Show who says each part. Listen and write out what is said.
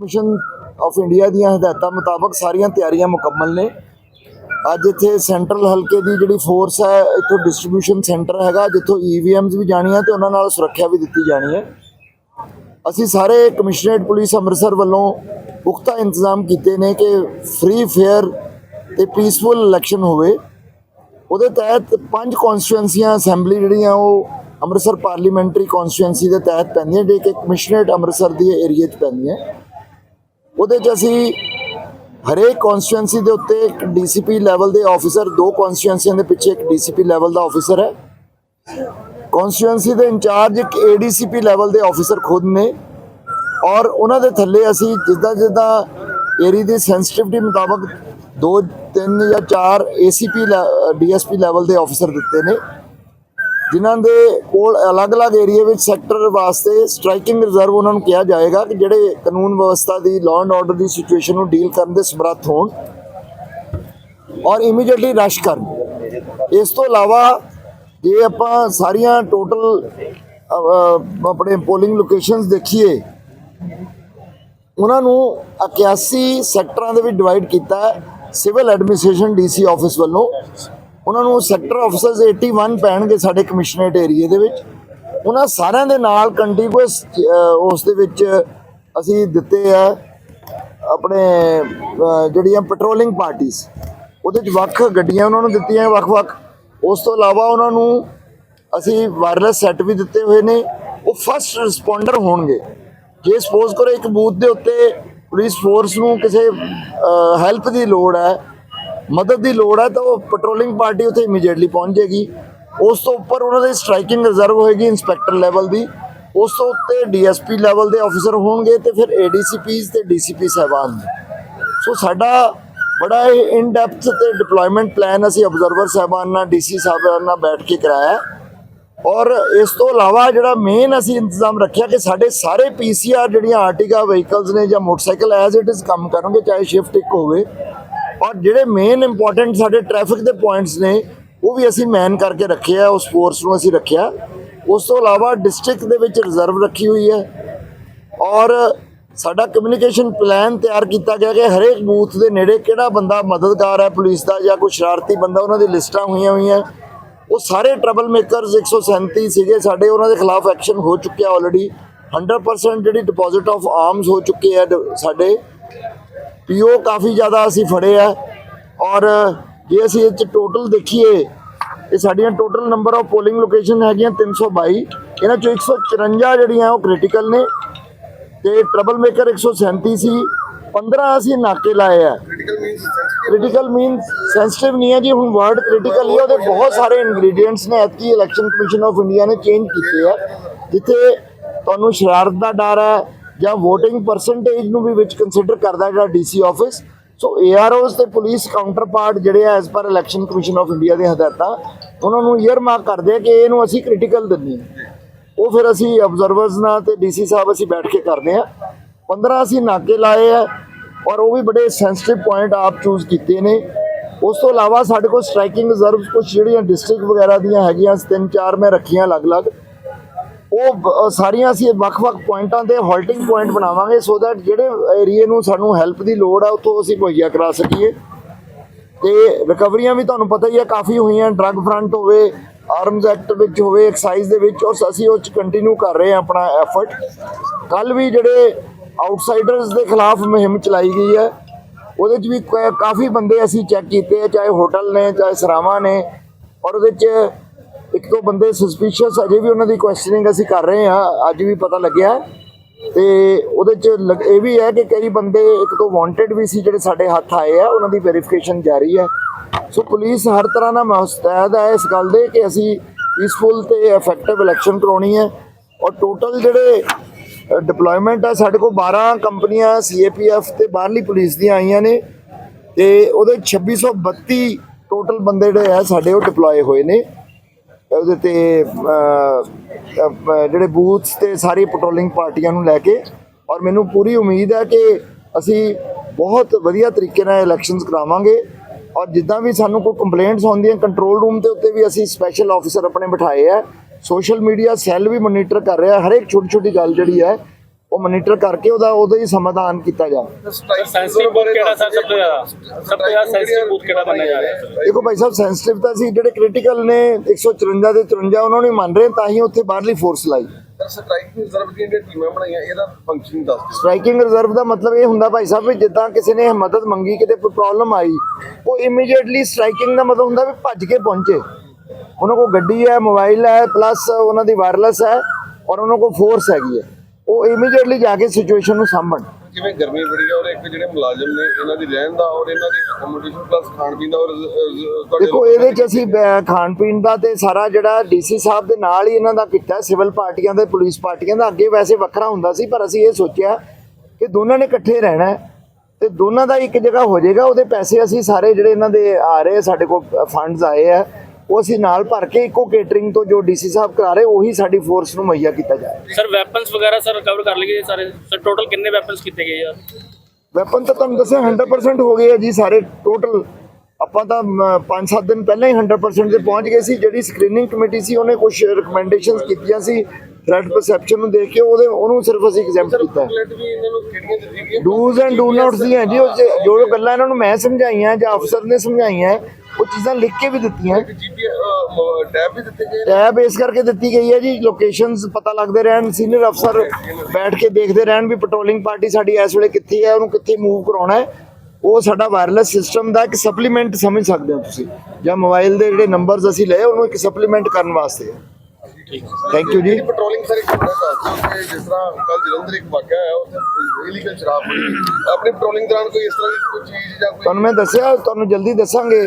Speaker 1: Commission of India ਦੀਆਂ ਹਦਾਇਤਾਂ ਮੁਤਾਬਕ ਸਾਰੀਆਂ ਤਿਆਰੀਆਂ ਮੁਕੰਮਲ ਨੇ। ਅੱਜ ਇੱਥੇ ਸੈਂਟਰਲ ਹਲਕੇ ਦੀ ਜਿਹੜੀ ਫੋਰਸ ਹੈ, ਇੱਥੋਂ ਡਿਸਟ੍ਰੀਬਿਊਸ਼ਨ ਸੈਂਟਰ ਹੈਗਾ, ਜਿੱਥੋਂ ਈਵੀਐਮਸ ਵੀ ਜਾਣੀਆਂ ਤੇ ਉਹਨਾਂ ਨਾਲ ਸੁਰੱਖਿਆ ਵੀ ਦਿੱਤੀ ਜਾਣੀ ਹੈ। ਅਸੀਂ ਸਾਰੇ ਕਮਿਸ਼ਨਰੇਟ ਪੁਲਿਸ ਅੰਮ੍ਰਿਤਸਰ ਵੱਲੋਂ ਪੁਖਤਾ ਇੰਤਜ਼ਾਮ ਕੀਤੇ ਨੇ ਕਿ ਫ੍ਰੀ ਫੇਅਰ ਤੇ ਪੀਸਫੁਲ ਇਲੈਕਸ਼ਨ ਹੋਵੇ। ਉਹਦੇ ਤਹਿਤ ਪੰਜ ਕਨਸਟੀਟੂਐਂਸੀਆਂ ਅਸੈਂਬਲੀ ਜਿਹੜੀਆਂ ਉਹ ਅੰਮ੍ਰਿਤਸਰ ਪਾਰਲੀਮੈਂਟਰੀ ਕਨਸਟੀਟੂਐਂਸੀ ਦੇ ਤਹਿਤ ਪੈਂਦੀਆਂ, ਜਿਹੜੇ ਕਿ ਕਮਿਸ਼ਨਰੇਟ ਅੰਮ੍ਰਿਤਸਰ ਦੀ ਏਰੀਆ 'ਚ ਪੈਂਦੀਆਂ। ਉਹਦੇ 'ਚ ਅਸੀਂ ਹਰੇਕ ਕਨਸਟੀਟੂਐਂਸੀ ਦੇ ਉੱਤੇ ਇੱਕ ਡੀਸੀਪੀ ਲੈਵਲ ਦੇ ਆਫੀਸਰ ਦੋ ਕਨਸਟੀਟੂਐਂਸੀਆਂ ਦੇ ਪਿੱਛੇ ਇੱਕ ਡੀਸੀਪੀ ਲੈਵਲ ਦਾ ਆਫੀਸਰ ਹੈ। ਕਨਸਟੀਟੂਐਂਸੀ ਦੇ ਇੰਚਾਰਜ ਇੱਕ ਏਡੀਸੀਪੀ ਲੈਵਲ ਦੇ ਆਫੀਸਰ ਖੁਦ ਨੇ ਔਰ ਉਹਨਾਂ ਦੇ ਥੱਲੇ ਅਸੀਂ ਜਿੱਦਾਂ ਜਿੱਦਾਂ ਏਰੀ ਦੀ ਸੈਂਸਿਟਿਵਿਟੀ ਮੁਤਾਬਕ ਦੋ ਤਿੰਨ ਜਾਂ ਚਾਰ ਏਸੀਪੀ ਡੀਐਸਪੀ ਲੈਵਲ ਦੇ ਆਫੀਸਰ ਦਿੱਤੇ ਨੇ। ਜਿਨ੍ਹਾਂ ਦੇ ਕੋਲ ਅਲੱਗ-ਅਲੱਗ ਏਰੀਆ ਵਿੱਚ ਸੈਕਟਰ ਵਾਸਤੇ ਸਟ੍ਰਾਈਕਿੰਗ ਰਿਜ਼ਰਵ ਉਹਨਾਂ ਨੂੰ ਕਿਹਾ ਜਾਏਗਾ ਕਿ ਜਿਹੜੇ ਕਾਨੂੰਨ ਵਿਵਸਥਾ ਦੀ ਲਾਅ ਐਂਡ ਆਰਡਰ ਦੀ ਸਿਚੁਏਸ਼ਨ ਨੂੰ ਡੀਲ ਕਰਨ ਦੇ ਸਮਰੱਥ ਹੋਣ ਔਰ ਇਮੀਡੀਏਟਲੀ ਰਸ਼ ਕਰਨ। ਇਸ ਤੋਂ ਇਲਾਵਾ ਜੇ ਆਪਾਂ ਸਾਰੀਆਂ ਟੋਟਲ ਆਪਣੇ ਪੋਲਿੰਗ ਲੋਕੇਸ਼ਨਸ ਦੇਖੀਏ, ਉਹਨਾਂ ਨੂੰ 81 ਸੈਕਟਰਾਂ ਦੇ ਵਿੱਚ ਡਿਵਾਈਡ ਕੀਤਾ ਹੈ ਸਿਵਲ ਐਡਮਿਨਿਸਟ੍ਰੇਸ਼ਨ ਡੀਸੀ ਆਫਿਸ ਵੱਲੋਂ। ਉਹਨਾਂ ਨੂੰ ਸੈਕਟਰ ਆਫਿਸਰਸ 81 ਪੈਣਗੇ ਸਾਡੇ ਕਮਿਸ਼ਨਰੇਟ ਏਰੀਆ ਦੇ ਵਿੱਚ। ਉਹਨਾਂ ਸਾਰਿਆਂ ਦੇ ਨਾਲ ਕੰਟੀਗੂਅਸ ਉਸ ਦੇ ਵਿੱਚ ਅਸੀਂ ਦਿੱਤੇ ਆ ਆਪਣੇ ਜਿਹੜੀਆਂ ਪੈਟਰੋਲਿੰਗ ਪਾਰਟੀਆਂ ਉਹਦੇ ਚ ਵੱਖ ਗੱਡੀਆਂ ਉਹਨਾਂ ਨੂੰ ਦਿੱਤੀਆਂ ਵੱਖ-ਵੱਖ ਉਸ ਤੋਂ ਇਲਾਵਾ ਉਹਨਾਂ ਨੂੰ ਅਸੀਂ ਵਾਇਰਲੈਸ ਸੈੱਟ ਵੀ ਦਿੱਤੇ ਹੋਏ ਨੇ। ਉਹ ਫਸਟ ਰਿਸਪੌਂਡਰ ਹੋਣਗੇ। ਜੇ ਸਪੋਜ਼ ਕਰੋ ਇੱਕ ਬੂਥ ਦੇ ਉੱਤੇ ਪੁਲਿਸ ਫੋਰਸ ਨੂੰ ਕਿਸੇ ਹੈਲਪ ਦੀ ਲੋੜ ਹੈ ਮਦਦ ਦੀ ਲੋੜ ਹੈ ਤਾਂ ਉਹ ਪੈਟਰੋਲਿੰਗ ਪਾਰਟੀ ਉੱਥੇ ਇਮੀਡੀਏਟਲੀ ਪਹੁੰਚ ਜਾਏਗੀ। ਉਸ ਤੋਂ ਉੱਪਰ ਉਹਨਾਂ ਦੀ ਸਟ੍ਰਾਈਕਿੰਗ ਰਿਜ਼ਰਵ ਹੋਏਗੀ ਇਨਸਪੈਕਟਰ ਲੈਵਲ ਦੀ। ਉਸ ਤੋਂ ਉੱਤੇ ਡੀਐਸਪੀ ਲੈਵਲ ਦੇ ਆਫੀਸਰ ਹੋਣਗੇ ਤੇ ਫਿਰ ਏਡੀਸੀਪੀਸ ਤੇ ਡੀਸੀਪੀ ਸਾਹਿਬਾਨ। ਸੋ ਸਾਡਾ ਬੜਾ ਇਨ ਡੈਪਥ ਤੇ ਡਿਪਲੋਇਮੈਂਟ ਪਲਾਨ ਅਸੀਂ ਆਬਜ਼ਰਵਰ ਸਾਹਿਬਾਨ ਨਾਲ ਡੀਸੀ ਸਾਹਿਬਾਨ ਨਾਲ ਬੈਠ ਕੇ ਕਰਾਇਆ। ਔਰ ਇਸ ਤੋਂ ਇਲਾਵਾ ਜਿਹੜਾ ਮੇਨ ਅਸੀਂ ਇੰਤਜ਼ਾਮ ਰੱਖਿਆ ਕਿ ਸਾਡੇ ਸਾਰੇ ਪੀਸੀਆਰ ਜਿਹੜੀਆਂ ਆਰਟੀਕਾ ਵਹੀਕਲਸ ਨੇ ਜਾਂ ਮੋਟਰਸਾਈਕਲ ਐਜ਼ ਇਟ ਇਜ਼ ਕੰਮ ਕਰਨਗੇ, ਚਾਹੇ ਸ਼ਿਫਟ ਇੱਕ ਹੋਵੇ ਔਰ ਜਿਹੜੇ ਮੇਨ ਇੰਪੋਰਟੈਂਟ ਸਾਡੇ ਟ੍ਰੈਫਿਕ ਦੇ ਪੁਆਇੰਟਸ ਨੇ, ਉਹ ਵੀ ਅਸੀਂ ਮੈਨ ਕਰਕੇ ਰੱਖੇ ਆ, ਉਸ ਫੋਰਸ ਨੂੰ ਅਸੀਂ ਰੱਖਿਆ। ਉਸ ਤੋਂ ਇਲਾਵਾ ਡਿਸਟ੍ਰਿਕਟ ਦੇ ਵਿੱਚ ਰਿਜ਼ਰਵ ਰੱਖੀ ਹੋਈ ਹੈ। ਔਰ ਸਾਡਾ ਕਮਿਊਨੀਕੇਸ਼ਨ ਪਲਾਨ ਤਿਆਰ ਕੀਤਾ ਗਿਆ ਕਿ ਹਰੇਕ ਬੂਥ ਦੇ ਨੇੜੇ ਕਿਹੜਾ ਬੰਦਾ ਮਦਦਗਾਰ ਹੈ, ਪੁਲਿਸ ਦਾ ਜਾਂ ਕੋਈ ਸ਼ਰਾਰਤੀ ਬੰਦਾ, ਉਹਨਾਂ ਦੀ ਲਿਸਟਾਂ ਹੋਈਆਂ ਹੋਈਆਂ। ਉਹ ਸਾਰੇ ਟਰਬਲ ਮੇਕਰਸ 137 ਸੀਗੇ ਸਾਡੇ, ਉਹਨਾਂ ਦੇ ਖਿਲਾਫ ਐਕਸ਼ਨ ਹੋ ਚੁੱਕਿਆ ਆਲਰੇਡੀ 100% ਜਿਹੜੀ ਡਿਪੋਜ਼ਿਟ ਆਫ ਆਰਮਸ ਹੋ ਚੁੱਕੇ ਹੈ ਡ- ਸਾਡੇ ਪੀਓ ਕਾਫੀ ਜ਼ਿਆਦਾ ਅਸੀਂ ਫੜੇ ਆ। ਔਰ ਜੇ ਅਸੀਂ ਇਹ ਚ ਟੋਟਲ ਦੇਖੀਏ ਇਹ ਸਾਡੀਆਂ total number of polling location ਹੈਗੀਆਂ 322 ਇਹਨਾਂ ਚੋਂ 154 ਜਿਹੜੀਆਂ ਉਹ ਕ੍ਰਿਟੀਕਲ ਨੇ। ਤੇ ਟਰਬਲ ਮੇਕਰ 137 ਸੀ। 15 ਅਸੀਂ ਨਾਕੇ ਲਾਏ ਆ। ਕ੍ਰਿਟੀਕਲ ਮੀਨਸ ਸੈਂਸਿਟਿਵ ਨਹੀਂ ਹੈ ਜੀ। ਹੁਣ ਵਰਡ ਕ੍ਰਿਟੀਕਲ ਹੀ ਉਹਦੇ ਬਹੁਤ ਸਾਰੇ ਇੰਗਰੀਡੀਐਂਟਸ ਨੇ। ਐਤਕੀ ਇਲੈਕਸ਼ਨ ਕਮਿਸ਼ਨ ਆਫ ਇੰਡੀਆ ਨੇ ਚੇਂਜ ਕੀਤੇ ਆ। ਜਿੱਥੇ ਤੁਹਾਨੂੰ ਸ਼ਰਾਰਤ ਦਾ ਡਰ ਹੈ ਜਾਂ VOTING ਪਰਸੈਂਟੇਜ ਨੂੰ ਵੀ ਵਿੱਚ ਕੰਸੀਡਰ ਕਰਦਾ ਜਿਹੜਾ ਡੀਸੀ ਆਫਿਸ ਸੋ ਏਆਰਓਸ ਤੇ ਪੁਲਿਸ ਕਾਊਂਟਰ ਪਾਰਟ ਜਿਹੜੇ ਆ as per election commission of India ਦੇ ਹਦਾਇਤਾਂ, ਉਹਨਾਂ ਨੂੰ ਈਅਰ ਮਾਰਕ ਕਰਦੇ ਆ ਕਿ ਇਹਨੂੰ ਅਸੀਂ ਕ੍ਰਿਟੀਕਲ ਦਿੰਦੇ ਹਾਂ। ਉਹ ਫਿਰ ਅਸੀਂ ਆਬਜ਼ਰਵਰਸ ਨਾਲ ਤੇ ਡੀਸੀ ਸਾਹਿਬ ਅਸੀਂ ਬੈਠ ਕੇ ਕਰਦੇ ਆ 15 ਅਸੀਂ ਨਾਕੇ ਲਾਏ ਆ ਔਰ ਉਹ ਵੀ ਬੜੇ ਸੈਂਸਿਟਿਵ ਪੁਆਇੰਟ ਆਪ ਚੂਜ਼ ਕੀਤੇ ਨੇ। ਉਸ ਤੋਂ ਇਲਾਵਾ ਸਾਡੇ ਕੋਲ ਸਟ੍ਰਾਈਕਿੰਗ ਰਿਜ਼ਰਵਸ ਕੁਝ ਜਿਹੜੀਆਂ ਡਿਸਟ੍ਰਿਕਟ ਵਗੈਰਾ ਦੀਆਂ ਹੈਗੀਆਂ, ਤਿੰਨ ਚਾਰ ਮੈਂ ਰੱਖੀਆਂ ਅਲੱਗ-ਅਲੱਗ। ਉਹ ਸਾਰੀਆਂ ਅਸੀਂ ਵੱਖ-ਵੱਖ ਪੁਆਇੰਟਾਂ ਤੇ ਹਾਲਟਿੰਗ ਪੁਆਇੰਟ ਬਣਾਵਾਂਗੇ ਸੋ ਦੈਟ ਜਿਹੜੇ ਏਰੀਏ ਨੂੰ ਸਾਨੂੰ ਹੈਲਪ ਦੀ ਲੋੜ ਹੈ ਉੱਥੋਂ ਅਸੀਂ ਮੁਹੱਈਆ ਕਰਾ ਸਕੀਏ। ਤੇ ਰਿਕਵਰੀਆਂ ਵੀ ਤੁਹਾਨੂੰ ਪਤਾ ਹੀ ਆ, ਕਾਫੀ ਹੋਈਆਂ ਡਰੱਗ ਫਰੰਟ ਹੋਵੇ ਆਰਮਸ ਐਕਟ ਵਿੱਚ ਹੋਵੇ ਐਕਸਾਈਜ਼ ਦੇ ਵਿੱਚ, ਔਰ ਅਸੀਂ ਉਹ ਚ ਕੰਟੀਨਿਊ ਕਰ ਰਹੇ ਹਾਂ ਆਪਣਾ ਐਫਰਟ ਕੱਲ ਵੀ ਜਿਹੜੇ ਆਊਟਸਾਈਡਰਸ ਦੇ ਖਿਲਾਫ ਮੁਹਿੰਮ ਚਲਾਈ ਗਈ ਹੈ, ਉਹਦੇ ਚ ਵੀ ਕ- ਕਾਫੀ ਬੰਦੇ ਅਸੀਂ ਚੈੱਕ ਕੀਤੇ ਆ, ਚਾਹੇ ਹੋਟਲ ਨੇ, ਚਾਹੇ ਸਰਾਵਾਂ ਨੇ, ਔਰ ਉਹਦੇ ਚ ਇੱਕ ਦੋ ਬੰਦੇ ਸਸਪੀਸ਼ੀਅਸ ਅਜੇ ਵੀ ਉਹਨਾਂ ਦੀ ਕੁਐਸਚਨਿੰਗ ਅਸੀਂ ਕਰ ਰਹੇ ਹਾਂ, ਅੱਜ ਵੀ ਪਤਾ ਲੱਗਿਆ। ਤੇ ਉਹਦੇ ਚ ਲੱਗ- ਇਹ ਵੀ ਹੈ ਕਿ ਕਈ ਬੰਦੇ ਇੱਕ ਤੋਂ ਵਾਂਟਡ ਵੀ ਸੀ ਜਿਹੜੇ ਸਾਡੇ ਹੱਥ ਆਏ ਆ, ਉਹਨਾਂ ਦੀ ਵੈਰੀਫਿਕੇਸ਼ਨ ਜਾਰੀ ਹੈ। ਸੋ ਪੁਲਿਸ ਹਰ ਤਰ੍ਹਾਂ ਨਾਲ ਮੁਸਤੈਦ ਹੈ ਇਸ ਗੱਲ ਦੇ ਕਿ ਅਸੀਂ ਪੀਸਫੁਲ ਤੇ ਇਫੈਕਟਿਵ ਇਲੈਕਸ਼ਨ ਕਰਾਉਣੀ ਹੈ। ਔਰ ਟੋਟਲ ਜਿਹੜੇ ਡਿਪਲੋਇਮੈਂਟ ਆ ਸਾਡੇ ਕੋਲ 12 ਕੰਪਨੀਆਂ ਸੀਏਪੀਐਫ ਤੇ ਬਾਹਰਲੀ ਪੁਲਿਸ ਦੀਆਂ ਆਈਆਂ ਨੇ। ਤੇ ਉਹਦੇ 2632 ਟੋਟਲ ਬੰਦੇ ਜਿਹੜੇ ਆ ਸਾਡੇ ਉਹ ਡਿਪਲੋਏ ਹੋਏ ਨੇ। ਉਹਦੇ ਤੇ ਜਿਹੜੇ ਬੂਥਸ ਤੇ ਸਾਰੀ ਪੈਟਰੋਲਿੰਗ ਪਾਰਟੀਆਂ ਨੂੰ ਲੈ ਕੇ, ਔਰ ਮੈਨੂੰ ਪੂਰੀ ਉਮੀਦ ਹੈ ਕਿ ਅਸੀਂ ਬਹੁਤ ਵਧੀਆ ਤਰੀਕੇ ਨਾਲ ਇਲੈਕਸ਼ਨਸ ਕਰਾਵਾਂਗੇ। ਔਰ ਜਿੱਦਾਂ ਵੀ ਸਾਨੂੰ ਕੋਈ ਕੰਪਲੇਂਟਸ ਆਉਂਦੀਆਂ ਕੰਟਰੋਲ ਰੂਮ ਦੇ ਉੱਤੇ ਵੀ ਅਸੀਂ ਸਪੈਸ਼ਲ ਆਫੀਸਰ ਆਪਣੇ ਬਿਠਾਏ ਆ। ਸੋਸ਼ਲ ਮੀਡੀਆ ਸੈੱਲ ਵੀ ਮੋਨੀਟਰ ਕਰ ਰਿਹਾ ਹਰ ਇੱਕ ਛੋਟੀ ਛੋਟੀ ਗੱਲ ਜਿਹੜੀ ਹੈ ਉਹ ਮੋਨੀਟਰ ਕਰਕੇ ਉਹਦਾ ਉਹਦਾ ਹੀ ਸਮਾਧਾਨ ਕੀਤਾ ਜਾਵੇ
Speaker 2: ਸੈਂਸਿਟਿਵ ਬੂਥ ਕਿਹੜਾ ਸਰ ਸਭ ਤੋਂ ਜ਼ਿਆਦਾ? ਸਭ ਤੋਂ ਜ਼ਿਆਦਾ ਸੈਂਸਿਟਿਵ ਬੂਥ ਕਿਹੜਾ ਬਣਿਆ ਜਾ ਰਿਹਾ? ਹੈ
Speaker 1: ਦੇਖੋ ਭਾਈ ਸਾਹਿਬ ਸੈਂਸਿਟਿਵ ਤਾਂ ਸੀ ਜਿਹੜੇ ਕ੍ਰਿਟੀਕਲ ਨੇ 154 ਦੇ 53 ਉਹਨਾਂ ਨੂੰ ਮੰਨ ਰਹੇ ਤਾਂ ਹੀ ਉੱਥੇ ਬਾਹਰਲੀ ਫੋਰਸ ਲਾਈ।
Speaker 3: ਸਟ੍ਰਾਈਕ ਰਿਜ਼ਰਵ ਦੀਆਂ ਜਿਹੜੀਆਂ ਟੀਮਾਂ ਬਣਾਈਆਂ ਇਹਦਾ ਫੰਕਸ਼ਨ ਦੱਸ ਦਿਓ।
Speaker 1: ਸਟ੍ਰਾਈਕਿੰਗ ਰਿਜ਼ਰਵ ਦਾ ਮਤਲਬ ਇਹ ਹੁੰਦਾ ਭਾਈ ਸਾਹਿਬ ਵੀ ਜਿੱਦਾਂ ਕਿਸੇ ਨੇ ਮਦਦ ਮੰਗੀ ਕਿਤੇ ਕੋਈ ਪ੍ਰੋਬਲਮ ਆਈ ਉਹ ਇਮੀਡੀਏਟਲੀ ਸਟ੍ਰਾਈਕਿੰਗ ਦਾ ਮਤਲਬ ਹੁੰਦਾ ਵੀ ਭੱਜ ਕੇ ਪਹੁੰਚੇ। ਉਹਨਾਂ ਕੋਲ ਗੱਡੀ ਹੈ ਮੋਬਾਈਲ ਹੈ ਪਲੱਸ ਉਹਨਾਂ ਦੀ ਵਾਇਰਲੈਸ ਹੈ ਔਰ ਉਹਨਾਂ ਕੋਲ ਫੋਰਸ ਹੈਗੀ ਹੈ। ਉਹ ਇਮੀਡੀਏਟਲੀ ਜਾ ਕੇ ਸਿਚੁਏਸ਼ਨ ਨੂੰ ਸਾਂਭਣ।
Speaker 3: ਜਿਵੇਂ ਗਰਮੀ ਬੜੀ ਹੈ ਔਰ ਇੱਕ ਜਿਹੜੇ ਮੁਲਾਜ਼ਮ ਨੇ ਇਹਨਾਂ ਦੀ ਰਹਿਣ ਦਾ ਔਰ ਇਹਨਾਂ ਦੀ ਅਕੋਮੋਡੇਸ਼ਨ ਪਲੱਸ ਖਾਣ ਪੀਣ ਦਾ ਔਰ
Speaker 1: ਦੇਖੋ ਇਹਦੇ ਚ ਅਸੀਂ ਖਾਣ ਪੀਣ ਦਾ ਤੇ ਸਾਰਾ ਜਿਹੜਾ ਡੀਸੀ ਸਾਹਿਬ ਦੇ ਨਾਲ ਹੀ ਇਹਨਾਂ ਦਾ ਕੀਤਾ ਸਿਵਲ ਪਾਰਟੀਆਂ ਦੇ ਪੁਲਿਸ ਪਾਰਟੀਆਂ ਦਾ ਅੱਗੇ ਵੈਸੇ ਵੱਖਰਾ ਹੁੰਦਾ ਸੀ ਪਰ ਅਸੀਂ ਇਹ ਸੋਚਿਆ ਕਿ ਦੋਨਾਂ ਨੇ ਇਕੱਠੇ ਰਹਿਣਾ ਤੇ ਦੋਨਾਂ ਦਾ ਇੱਕ ਜਗ੍ਹਾ ਹੋ ਜਾਏਗਾ ਉਹਦੇ ਪੈਸੇ ਅਸੀਂ ਸਾਰੇ ਜਿਹੜੇ ਇਹਨਾਂ ਦੇ ਆ ਰਹੇ ਸਾਡੇ ਕੋਲ ਫੰਡਸ ਆਏ ਆ ਉਹ ਅਸੀਂ ਨਾਲ ਭਰ ਕੇ ਇੱਕੋ ਕੇਟਰਿੰਗ ਤੋਂ ਜੋ ਡੀਸੀ ਸਾਹਿਬ ਕਰਾ ਰਹੇ ਉਹੀ ਸਾਡੀ ਫੋਰਸ ਨੂੰ ਮੁਹੱਈਆ ਕੀਤਾ ਜਾਏ
Speaker 2: ਸਰ ਵੈਪਨਸ ਵਗੈਰਾ ਸਰ ਰਿਕਵਰ ਕਰ ਲਈਏ ਸਾਰੇ? ਸਰ ਟੋਟਲ ਕਿੰਨੇ ਵੈਪਨਸ ਕੀਤੇ ਗਏ ਆ
Speaker 1: ਵੈਪਨ ਤਾਂ ਤੁਹਾਨੂੰ ਦੱਸਿਆ 100% ਹੋ ਗਏ ਆ ਜੀ ਸਾਰੇ ਟੋਟਲ ਆਪਾਂ ਤਾਂ 5-7 ਦਿਨ ਪਹਿਲਾਂ ਹੀ 100% ਤੇ ਪਹੁੰਚ ਗਏ ਸੀ ਜਿਹੜੀ ਸਕਰੀਨਿੰਗ ਕਮੇਟੀ ਸੀ ਉਹਨੇ ਕੁਝ ਰეკਮੈਂਡੇਸ਼ਨਸ ਕੀਤੀਆਂ ਸੀ ਥ੍ਰੈਟ ਪਰਸੈਪਸ਼ਨ ਨੂੰ ਦੇਖ ਕੇ ਉਹਦੇ ਉਹਨੂੰ ਸਿਰਫ ਅਸੀਂ ਐਗਜ਼ੈਂਪਟ ਕੀਤਾ। ਡੂਜ਼ ਐਂਡ ਡੂ ਨਾਟਸ ਦੀਆਂ ਜੀ ਉਹ 'ਚ ਜੋ ਜੋ ਗੱਲਾਂ ਇਹਨਾਂ ਨੂੰ ਮੈਂ ਸਮਝਾਈਆਂ ਜਾਂ ਅਫਸਰ ਨੇ ਸਮਝਾਈਆਂ ਉਹ ਚੀਜ਼ਾਂ ਲਿਖ ਕੇ ਵੀ ਦਿੱਤੀਆਂ।
Speaker 3: ਜੀਪੀ ਟੈਬ ਵੀ ਦਿੱਤੇ ਗਏ
Speaker 1: ਟੈਬ ਇਸ ਕਰਕੇ ਦਿੱਤੀ ਗਈ ਹੈ ਜੀ ਲੋਕੇਸ਼ਨਸ ਪਤਾ ਲੱਗਦੇ ਰਹਿਣ ਸੀਨੀਅਰ ਅਫਸਰ ਬੈਠ ਕੇ ਦੇਖਦੇ ਰਹਿਣ ਵੀ ਪੈਟਰੋਲਿੰਗ ਪਾਰਟੀ ਸਾਡੀ ਇਸ ਵੇਲੇ ਕਿੱਥੇ ਹੈ ਉਹਨੂੰ ਕਿੱਥੇ ਮੂਵ ਕਰਾਉਣਾ ਹੈ। ਉਹ ਸਾਡਾ ਵਾਇਰਲੈਸ ਸਿਸਟਮ ਦਾ ਇੱਕ ਸਪਲੀਮੈਂਟ ਸਮਝ ਸਕਦੇ ਹੋ ਤੁਸੀਂ। ਜਾਂ ਮੋਬਾਈਲ ਦੇ ਜਿਹੜੇ ਨੰਬਰਸ ਅਸੀਂ ਲਏ ਉਹਨੂੰ ਇੱਕ ਸਪਲੀਮੈਂਟ ਕਰਨ ਵਾਸਤੇ ਥੈਂਕ ਯੂ ਜੀ।
Speaker 3: ਪੈਟਰੋਲਿੰਗ ਸਾਰੀ ਘਟਨਾ ਦੱਸ ਦਿਓ ਕਿ ਜਿਸ ਤਰ੍ਹਾਂ ਕੱਲ ਜਲੰਧਰ ਇੱਕ ਵਾਕਿਆ ਹੋਇਆ ਉੱਥੇ ਇਲੀਗਲ ਸ਼ਰਾਬ ਆਪਣੀ ਪੈਟਰੋਲਿੰਗ ਦੌਰਾਨ ਕੋਈ ਇਸ ਤਰ੍ਹਾਂ ਦੀ ਕੋਈ ਚੀਜ਼ ਜਾਂ ਕੋਈ
Speaker 1: ਤੁਹਾਨੂੰ ਮੈਂ ਦੱਸਿਆ ਤੁਹਾਨੂੰ ਜਲਦੀ ਦੱਸਾਂਗੇ।